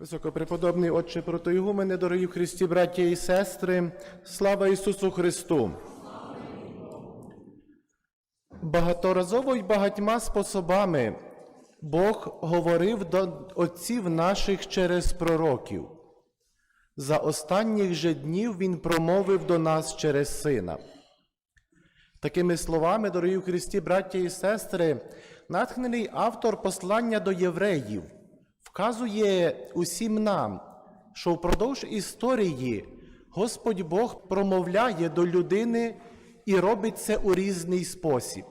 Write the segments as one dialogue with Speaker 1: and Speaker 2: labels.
Speaker 1: Високопреподобний Отче протоігумене, дорогі в Христі, браття і сестри, слава Ісусу Христу! Багаторазово й багатьма способами Бог говорив до отців наших через пророків. За останніх же днів Він промовив до нас через Сина. Такими словами, дорогі в Христі, браття і сестри, натхнений автор послання до євреїв вказує усім нам, що впродовж історії Господь Бог промовляє до людини і робить це у різний спосіб.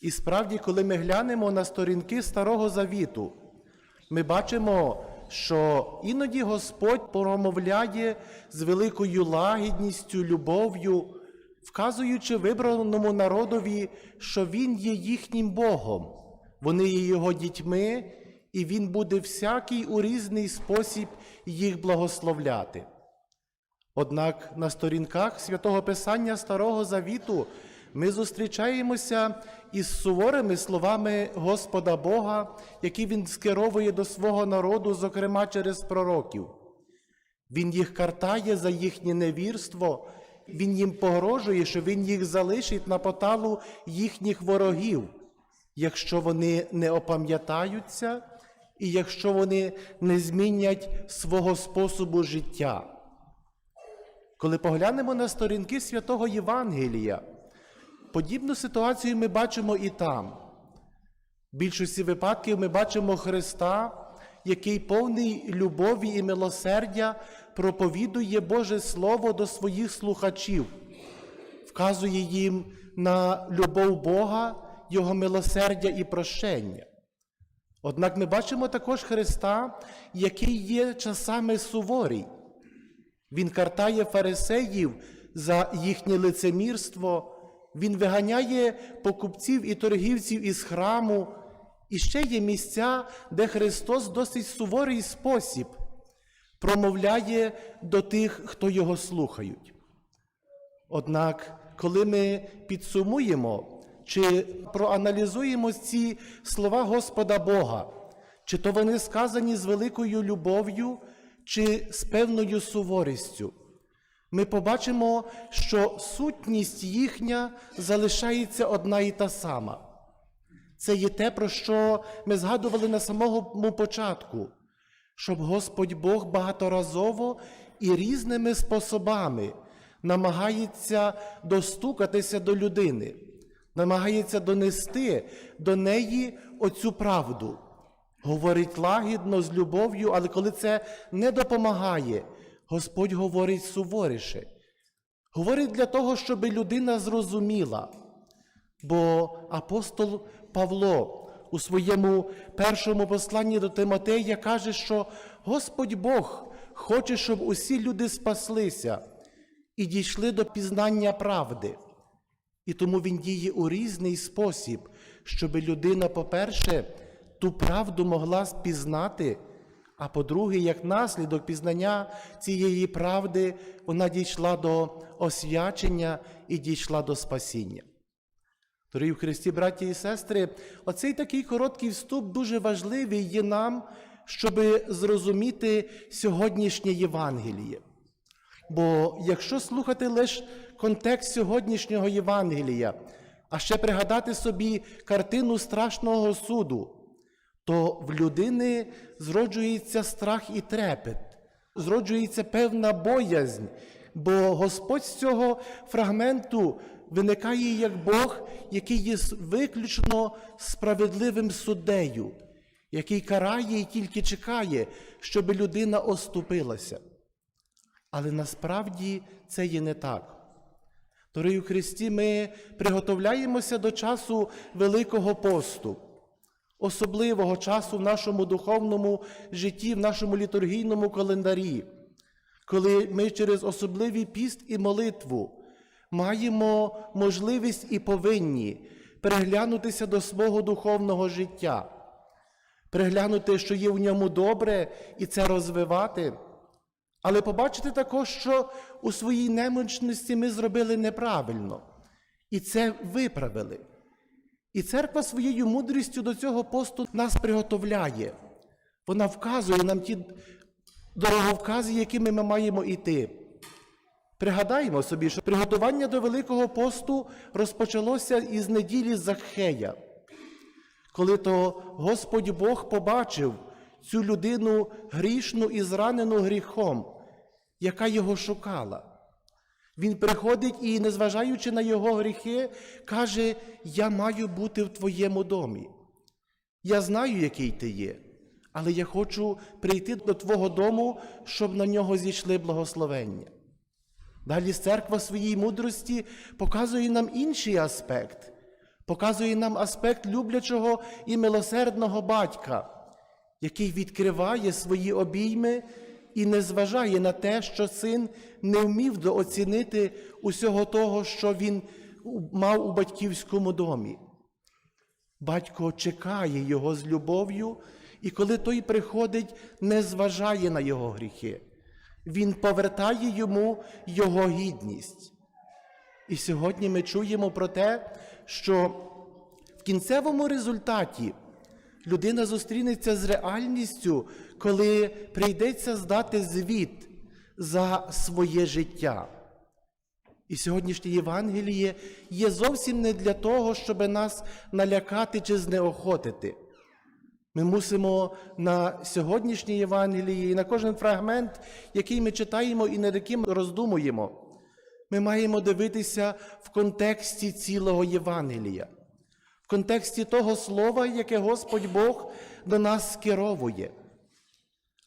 Speaker 1: І справді, коли ми глянемо на сторінки Старого Завіту, ми бачимо, що іноді Господь промовляє з великою лагідністю, любов'ю, вказуючи вибраному народові, що Він є їхнім Богом, вони є Його дітьми, і Він буде всякий у різний спосіб їх благословляти. Однак на сторінках святого Писання Старого Завіту ми зустрічаємося із суворими словами Господа Бога, які Він скеровує до свого народу, зокрема через пророків. Він їх картає за їхнє невірство, Він їм погрожує, що Він їх залишить на поталу їхніх ворогів, якщо вони не опам'ятаються і якщо вони не змінять свого способу життя. Коли поглянемо на сторінки святого Євангелія, подібну ситуацію ми бачимо і там. В більшості випадків ми бачимо Христа, який повний любові і милосердя проповідує Боже Слово до своїх слухачів, вказує їм на любов Бога, Його милосердя і прощення. Однак ми бачимо також Христа, який є часами суворий. Він картає фарисеїв за їхнє лицемірство, він виганяє покупців і торгівців із храму. І ще є місця, де Христос досить суворий спосіб промовляє до тих, хто його слухають. Однак, коли ми підсумуємо чи проаналізуємо ці слова Господа Бога, чи то вони сказані з великою любов'ю, чи з певною суворістю, ми побачимо, що сутність їхня залишається одна і та сама. Це є те, про що ми згадували на самому початку, щоб Господь Бог багаторазово і різними способами намагається достукатися до людини, намагається донести до неї оцю правду. Говорить лагідно, з любов'ю, але коли це не допомагає, Господь говорить суворіше. Говорить для того, щоб людина зрозуміла. Бо апостол Павло у своєму першому посланні до Тимотея каже, що Господь Бог хоче, щоб усі люди спаслися і дійшли до пізнання правди. І тому він діє у різний спосіб, щоб людина, по-перше, ту правду могла спізнати, а по-друге, як наслідок пізнання цієї правди, вона дійшла до освячення і дійшла до спасіння. Дорогі в Христі, браті і сестри, оцей такий короткий вступ дуже важливий є нам, щоб зрозуміти сьогоднішнє Євангеліє. Бо якщо слухати лише контекст сьогоднішнього Євангелія, а ще пригадати собі картину страшного суду, то в людини зроджується страх і трепет, зроджується певна боязнь, бо Господь з цього фрагменту виникає як Бог, який є виключно справедливим суддею, який карає і тільки чекає, щоб людина оступилася. Але насправді це є не так. Дорогі в Христі, ми приготовляємося до часу Великого посту, особливого часу в нашому духовному житті, в нашому літургійному календарі, коли ми через особливий піст і молитву маємо можливість і повинні переглянутися до свого духовного життя, переглянути, що є в ньому добре, і це розвивати. Але побачити також, що у своїй немочності ми зробили неправильно, і це виправили. І церква своєю мудрістю до цього посту нас приготовляє, Вона вказує нам ті дороговкази, якими ми маємо йти. Пригадаємо собі, що приготування до Великого посту розпочалося із неділі Захея, коли то Господь Бог побачив цю людину грішну і зранену гріхом, яка його шукала. Він приходить і, незважаючи на його гріхи, каже: Я маю бути в твоєму домі. Я знаю, який ти є, але я хочу прийти до Твого дому, щоб на нього зійшли благословення. Далі церква своїй мудрості показує нам інший аспект, показує нам аспект люблячого і милосердного батька, який відкриває свої обійми і не зважає на те, що син не вмів дооцінити усього того, що він мав у батьківському домі. Батько чекає його з любов'ю, і коли той приходить, не зважає на його гріхи. Він повертає йому його гідність. І сьогодні ми чуємо про те, що в кінцевому результаті людина зустрінеться з реальністю, коли прийдеться здати звіт за своє життя. І сьогоднішнє Євангеліє є зовсім не для того, щоб нас налякати чи знеохотити. Ми мусимо на сьогоднішнє Євангеліє і на кожен фрагмент, який ми читаємо і над яким роздумуємо, ми маємо дивитися в контексті цілого Євангелія, в контексті того слова, яке Господь Бог до нас скеровує.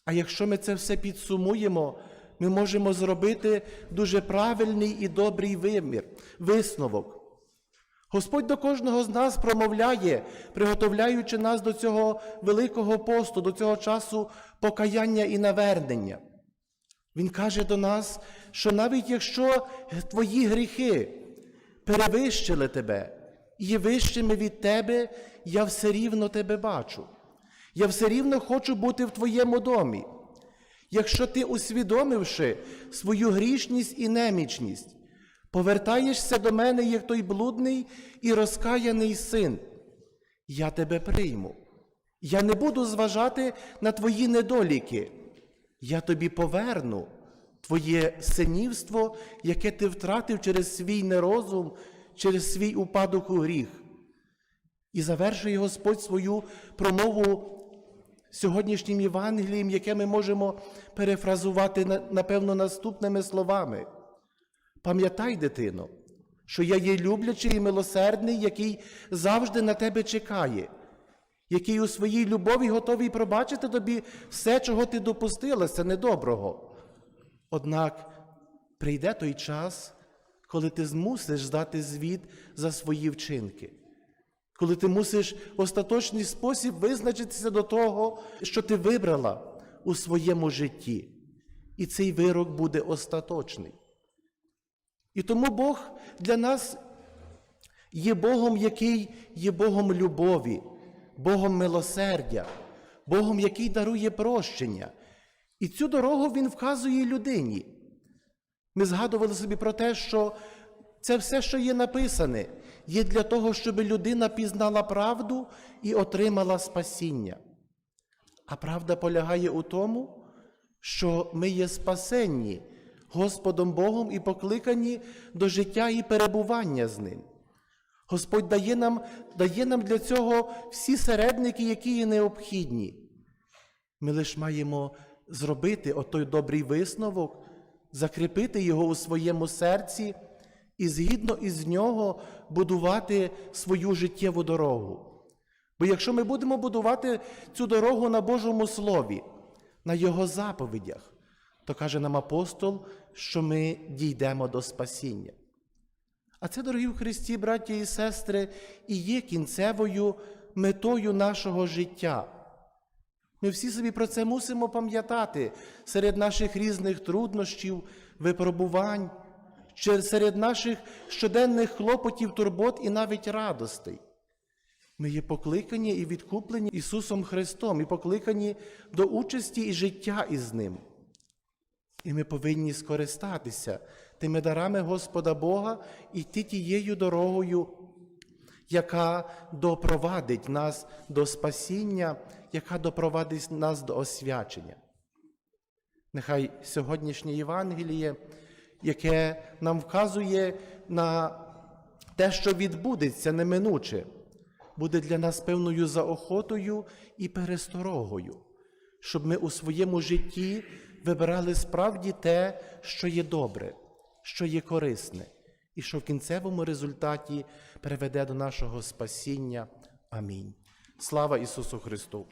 Speaker 1: А якщо ми це все підсумуємо, ми можемо зробити дуже правильний і добрий вимір, висновок. Господь до кожного з нас промовляє, приготовляючи нас до цього великого посту, до цього часу покаяння і навернення. Він каже до нас, що навіть якщо твої гріхи перевищили тебе є вищими від тебе, я все рівно тебе бачу. Я все рівно хочу бути в твоєму домі. Якщо ти, усвідомивши свою грішність і немічність, повертаєшся до мене, як той блудний і розкаяний син, я тебе прийму. Я не буду зважати на твої недоліки. Я тобі поверну твоє синівство, яке ти втратив через свій нерозум, через свій упадок у гріх. І завершує Господь свою промову сьогоднішнім Євангелієм, яке ми можемо перефразувати, напевно, наступними словами. Пам'ятай, дитино, що я є люблячий і милосердний, який завжди на тебе чекає, який у своїй любові готовий пробачити тобі все, чого ти допустилася недоброго. Однак прийде той час, коли ти змусиш здати звіт за свої вчинки, коли ти мусиш остаточний спосіб визначитися до того, що ти вибрала у своєму житті. І цей вирок буде остаточний. І тому Бог для нас є Богом, який є Богом любові, Богом милосердя, Богом, який дарує прощення. І цю дорогу Він вказує людині. Ми згадували собі про те, що це все, що є написане, є для того, щоб людина пізнала правду і отримала спасіння. А правда полягає у тому, що ми є спасенні Господом Богом і покликані до життя і перебування з Ним. Господь дає нам, дає нам для цього всі середники, які є необхідні. Ми лише маємо зробити отой добрий висновок, закріпити його у своєму серці і згідно із нього будувати свою життєву дорогу. Бо якщо ми будемо будувати цю дорогу на Божому Слові, на Його заповідях, то каже нам апостол, що ми дійдемо до спасіння. А це, дорогі в Христі, браті і сестри, і є кінцевою метою нашого життя. Ми всі собі про це мусимо пам'ятати серед наших різних труднощів, випробувань, серед наших щоденних хлопотів, турбот і навіть радостей. Ми є покликані і відкуплені Ісусом Христом, і покликані до участі і життя із Ним. І ми повинні скористатися тими дарами Господа Бога і йти тією дорогою, яка допровадить нас до спасіння, яка допровадить нас до освячення. Нехай сьогоднішнє Євангеліє, яке нам вказує на те, що відбудеться неминуче, буде для нас певною заохотою і пересторогою, щоб ми у своєму житті вибирали справді те, що є добре, що є корисне, і що в кінцевому результаті приведе до нашого спасіння. Амінь. Слава Ісусу Христу!